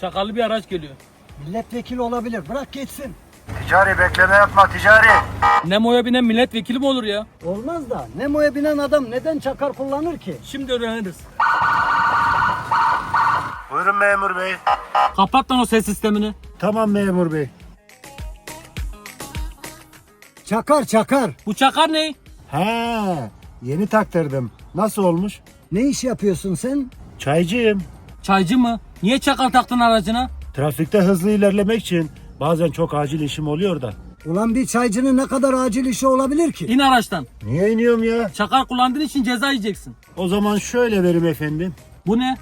Çakarlı bir araç geliyor. Milletvekili olabilir. Bırak geçsin. Ticari bekleme yapma ticari. Nemo'ya binen milletvekili mi olur ya? Olmaz da Nemo'ya binen adam neden çakar kullanır ki? Şimdi öğreniriz. Buyurun memur bey. Kapat lan o ses sistemini. Tamam memur bey. Çakar çakar. Bu çakar ne? Ha, yeni taktırdım. Nasıl olmuş? Ne iş yapıyorsun sen? Çaycıyım. Çaycı mı? Niye çakar taktın aracına? Trafikte hızlı ilerlemek için bazen çok acil işim oluyor da. Ulan bir çaycının ne kadar acil işi olabilir ki? İn araçtan. Niye iniyorum ya? Çakar kullandığın için ceza yiyeceksin. O zaman şöyle verim efendim. Bu ne?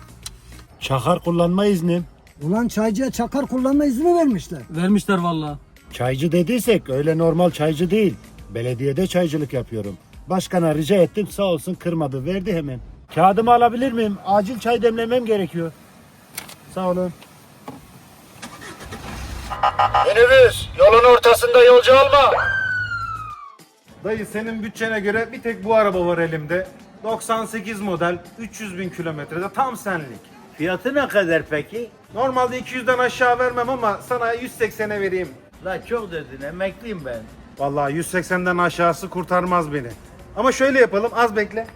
Çakar kullanma iznim. Ulan çaycıya çakar kullanma izni vermişler. Vermişler vallahi. Çaycı dediysek öyle normal çaycı değil. Belediyede çaycılık yapıyorum. Başkana rica ettim sağ olsun kırmadı verdi hemen. Kağıdımı alabilir miyim? Acil çay demlemem gerekiyor. Sağ olun. Minibüs yolun ortasında yolcu alma. Dayı senin bütçene göre bir tek bu araba var elimde. 98 model 300 bin kilometrede tam senlik. Fiyatı ne kadar peki? Normalde 200'den aşağı vermem ama sana 180'e vereyim. La çok dedin emekliyim ben. Vallahi 180'den aşağısı kurtarmaz beni. Ama şöyle yapalım az bekle.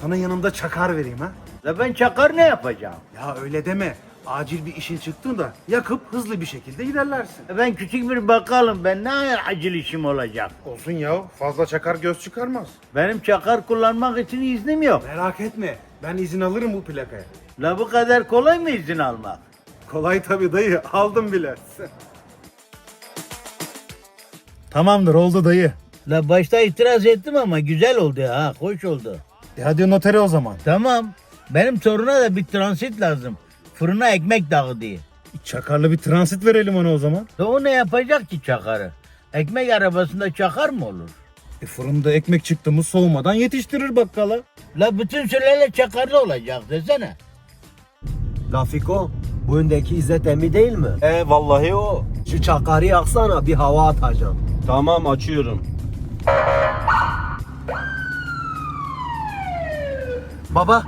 Sana yanımda çakar vereyim ha. La ben çakar ne yapacağım? Ya öyle deme. Acil bir işin çıktığında yakıp hızlı bir şekilde ilerlersin. E Ben küçük bir bakalım ben ne acil işim olacak? Olsun ya fazla çakar göz çıkarmaz. Benim çakar kullanmak için iznim yok. Merak etme ben izin alırım bu plakaya. La bu kadar kolay mı izin almak? Kolay tabii dayı aldım bile. Tamamdır oldu dayı. La başta itiraz ettim ama güzel oldu ha, hoş oldu. E hadi notere o zaman. Tamam. Benim toruna da bir transit lazım. Fırına ekmek dağı diye. Çakarlı bir transit verelim ona o zaman. Da o ne yapacak ki çakarı? Ekmek arabasında çakar mı olur? E fırında ekmek çıktı mı soğumadan yetiştirir bakkala. La bütün sülale çakarlı olacak desene. Rafiko, bu öndeki İzzet Emmi değil mi? E vallahi o. Şu çakarı yaksana bir hava atacağım. Tamam açıyorum. Baba,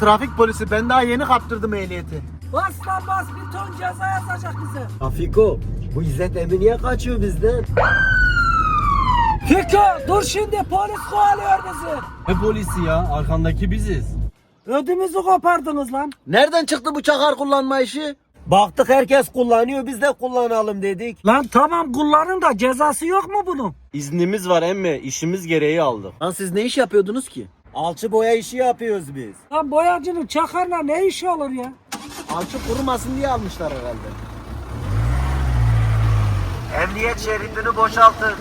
trafik polisi ben daha yeni kaptırdım ehliyeti. Bas lan bas bir ton ceza yazacak bize. Rafiko, bu İzzet Emmi niye kaçıyor bizden? Fiko dur şimdi polis kovalıyor bizi. Ne polisi ya? Arkandaki biziz. Ödümüzü kopardınız lan. Nereden çıktı bu çakar kullanma işi? Baktık herkes kullanıyor biz de kullanalım dedik. Lan tamam kullanın da cezası yok mu bunun? İznimiz var emme. işimiz gereği aldık. Lan siz ne iş yapıyordunuz ki? Alçı boya işi yapıyoruz biz. Lan boyacının çakarla ne işi olur ya? Alçı kurumasın diye almışlar herhalde. Emniyet şeridini boşaltın.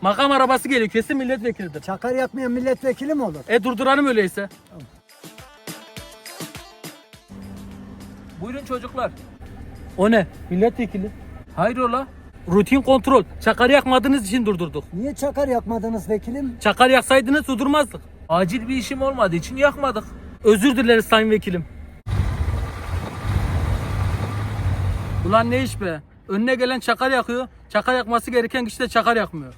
Makam arabası geliyor kesin milletvekilidir. Çakar yakmayan milletvekili mi olur? E durduralım öyleyse. Buyurun çocuklar. O ne? Milletvekili. Hayrola? Rutin kontrol. Çakar yakmadığınız için durdurduk. Niye çakar yakmadınız vekilim? Çakar yaksaydınız durdurmazdık. Acil bir işim olmadığı için yakmadık. Özür dileriz sayın vekilim. Ulan ne iş be? Önüne gelen çakar yakıyor. Çakar yakması gereken kişi de çakar yakmıyor.